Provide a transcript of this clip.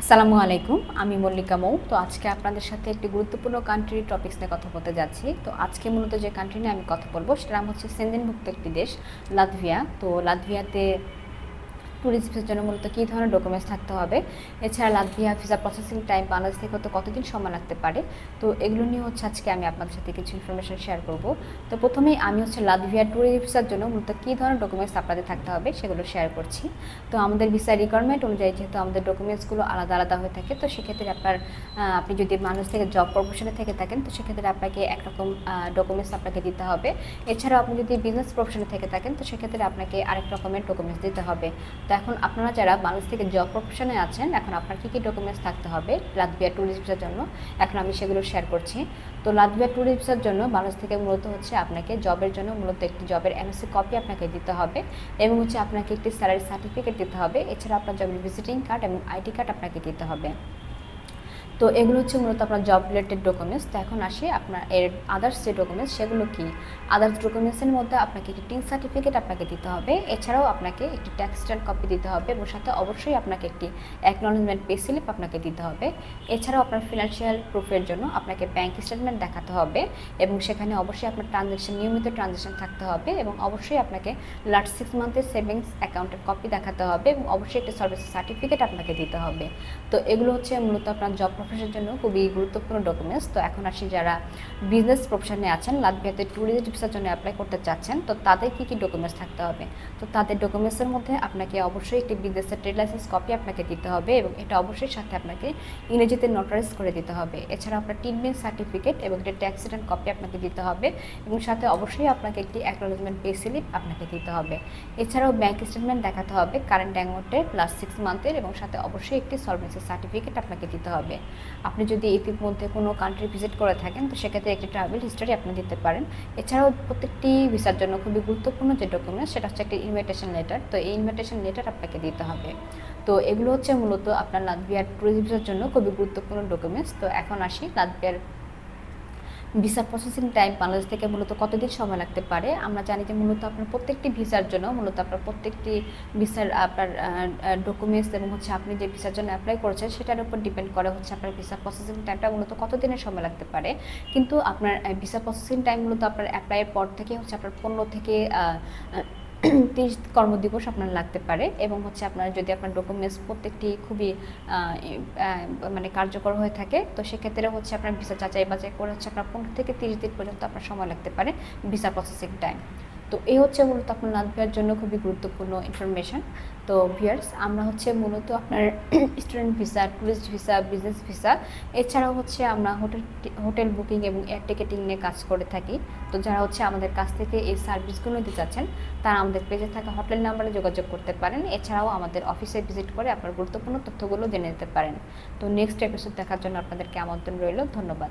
আসসালামু আলাইকুম, আমি মল্লিকা মৌ। তো আজকে আপনাদের সাথে একটি গুরুত্বপূর্ণ কান্ট্রি টপিক্স নিয়ে কথা বলতে যাচ্ছি। তো আজকে মূলত যে কান্ট্রি নিয়ে আমি কথা বলব সেটা হচ্ছে সেন্দিনভুক্ত একটি দেশ লাতভিয়া তো লাতভিয়াতে ট্যুরিস্টের জন্য মূলত কী ধরনের ডকুমেন্টস থাকতে হবে? এছাড়া Latvia visa processing time Bangladesh থেকে হতে কতদিন সময় লাগতে পারে? তো এগুলো নিয়ে হচ্ছে আজকে আমি আপনাদের সাথে কিছু ইনফরমেশন শেয়ার করব। তো প্রথমেই আমি হচ্ছে লাতভিয়া ট্যুরিস্ট ভিসার জন্য মূলত কী ধরনের ডকুমেন্টস আপনাদের থাকতে হবে সেগুলো শেয়ার করছি। তো আমাদের ভিসা রিকোয়ারমেন্ট অনুযায়ী যেহেতু আমাদের ডকুমেন্টসগুলো আলাদা আলাদা হয়ে থাকে, তো সেক্ষেত্রে আপনার আপনি যদি মানুষ থেকে জব প্রফেশনে থেকে থাকেন, তো সেক্ষেত্রে আপনাকে একরকম ডকুমেন্টস আপনাকে দিতে হবে। এছাড়াও আপনি যদি বিজনেস প্রফেশনে থেকে থাকেন, তো সেক্ষেত্রে আপনাকে আরেক রকমের ডকুমেন্টস দিতে হবে। তো এখন আপনারা যারা বাংলাদেশ থেকে জব প্রফেশনে আছেন, এখন আপনার কী কী ডকুমেন্টস থাকতে হবে লাতভিয়া ট্যুরিস্ট ভিসার জন্য? এখন আমি সেগুলো শেয়ার করছি। তো লাতভিয়া ট্যুরিস্ট ভিসার জন্য বাংলাদেশ থেকে মূলত হচ্ছে আপনাকে জবের জন্য মূলত একটি জবের এমএসসি কপি আপনাকে দিতে হবে এবং হচ্ছে আপনাকে একটি স্যালারি সার্টিফিকেট দিতে হবে। এছাড়া আপনার জবের ভিজিটিং কার্ড এবং আইডি কার্ড আপনাকে দিতে হবে। তো এগুলো হচ্ছে মূলত আপনার জব রিলেটেড ডকুমেন্টস তো এখন আসি আপনার এর আদার্স যে ডকুমেন্টস সেগুলো কি? আদার্স ডকুমেন্টসের মধ্যে আপনাকে একটি টিন সার্টিফিকেট আপনাকে দিতে হবে। এছাড়াও আপনাকে একটি ট্যাক্স রিটার্ন কপি দিতে হবে এবং সাথে অবশ্যই আপনাকে একটি অ্যাকনলেজমেন্ট পে স্লিপ আপনাকে দিতে হবে। এছাড়াও আপনার ফিনান্সিয়াল প্রুফের জন্য আপনাকে ব্যাংক স্টেটমেন্ট দেখাতে হবে এবং সেখানে অবশ্যই আপনার ট্রানজ্যাকশন নিয়মিত ট্রানজ্যাকশন থাকতে হবে এবং অবশ্যই আপনাকে লাস্ট সিক্স মান্থের সেভিংস অ্যাকাউন্টের কপি দেখাতে হবে এবং অবশ্যই একটি সার্ভিস সার্টিফিকেট আপনাকে দিতে হবে। তো এগুলো হচ্ছে মূলত আপনার জব প্রফেশনের জন্য খুবই গুরুত্বপূর্ণ ডকুমেন্টস তো এখন আসি যারা বিজনেস প্রফেশনে আছেন লাতভিয়াতে ট্যুরিস্ট ভিসার জন্য অ্যাপ্লাই করতে চাচ্ছেন, তো তাদের কী কী ডকুমেন্টস থাকতে হবে? তো তাদের ডকুমেন্টসের মধ্যে আপনাকে অবশ্যই একটি বিজনেসের ট্রেড লাইসেন্স কপি আপনাকে দিতে হবে এবং এটা অবশ্যই সাথে আপনাকে ইংরেজিতে নোটারাইজ করে দিতে হবে। এছাড়া আপনার টিনমেন্ট সার্টিফিকেট এবং একটি ট্যাক্স রিটার্ন কপি আপনাকে দিতে হবে এবং সাথে অবশ্যই আপনাকে একটি অ্যাকনোলেজমেন্ট পে স্লিপ আপনাকে দিতে হবে। এছাড়াও ব্যাংক স্টেটমেন্ট দেখাতে হবে কারেন্ট অ্যামাউন্টের প্লাস সিক্স মান্থের এবং সাথে অবশ্যই একটি সলভেন্সি সার্টিফিকেট আপনাকে দিতে হবে। আপনি যদি ইতিমধ্যে কোনো কান্ট্রি ভিজিট করে থাকেন, তো সেক্ষেত্রে একটি ট্রাভেল হিস্টোরি আপনি দিতে পারেন। এছাড়াও প্রত্যেকটি ভিসার জন্য খুবই গুরুত্বপূর্ণ যে ডকুমেন্ট সেটা হচ্ছে একটি ইনভিটেশন লেটার তো এই ইনভিটেশন লেটার আপনাকে দিতে হবে। তো এগুলো হচ্ছে মূলত আপনার লাতভিয়ার ট্যুরিস্ট ভিসার জন্য খুবই গুরুত্বপূর্ণ ডকুমেন্টস তো এখন আসি লাতভিয়ার ভিসা প্রসেসিং টাইম বাংলাদেশ থেকে মূলত কতদিন সময় লাগতে পারে? আমরা জানি যে মূলত আপনার প্রত্যেকটি ভিসার জন্য, মূলত আপনার প্রত্যেকটি ভিসার আপনার ডকুমেন্টস এবং হচ্ছে আপনি যে ভিসার জন্য অ্যাপ্লাই করেছেন, সেটার উপর ডিপেন্ড করে হচ্ছে আপনার ভিসা প্রসেসিং টাইমটা মূলত কতদিনের সময় লাগতে পারে। কিন্তু আপনার ভিসা প্রসেসিং টাইম মূলত আপনার অ্যাপ্লাইয়ের পর থেকে হচ্ছে আপনার পনেরো থেকে তিরিশ কর্মদিবস আপনার লাগতে পারে এবং হচ্ছে আপনার যদি আপনার ডকুমেন্টস প্রত্যেকটি খুবই মানে কার্যকর হয়ে থাকে, তো সেক্ষেত্রে হচ্ছে আপনার ভিসা যাচাই বাছাই করে হচ্ছে আপনার পনেরো থেকে তিরিশ দিন পর্যন্ত আপনার সময় লাগতে পারে ভিসা প্রসেসিং টাইম তো এই হচ্ছে মূলত আপনার লাতভিয়ার জন্য খুবই গুরুত্বপূর্ণ ইনফরমেশন তো ভিয়ার্স আমরা হচ্ছে মূলত আপনার student visa tourist visa business visa এছাড়াও হচ্ছে আমরা হোটেল হোটেল বুকিং এবং এয়ার টিকেটিং নিয়ে কাজ করে থাকি। তো যারা হচ্ছে আমাদের কাছ থেকে এই সার্ভিসগুলো নিতে চাচ্ছেন, তারা আমাদের পেজে থাকা হোটেল নাম্বারে যোগাযোগ করতে পারেন। এছাড়াও আমাদের অফিসে ভিজিট করে আপনার গুরুত্বপূর্ণ তথ্যগুলো জেনে নিতে পারেন। তো নেক্সট এপিসোড দেখার জন্য আপনাদেরকে আমন্ত্রণ রইল। ধন্যবাদ।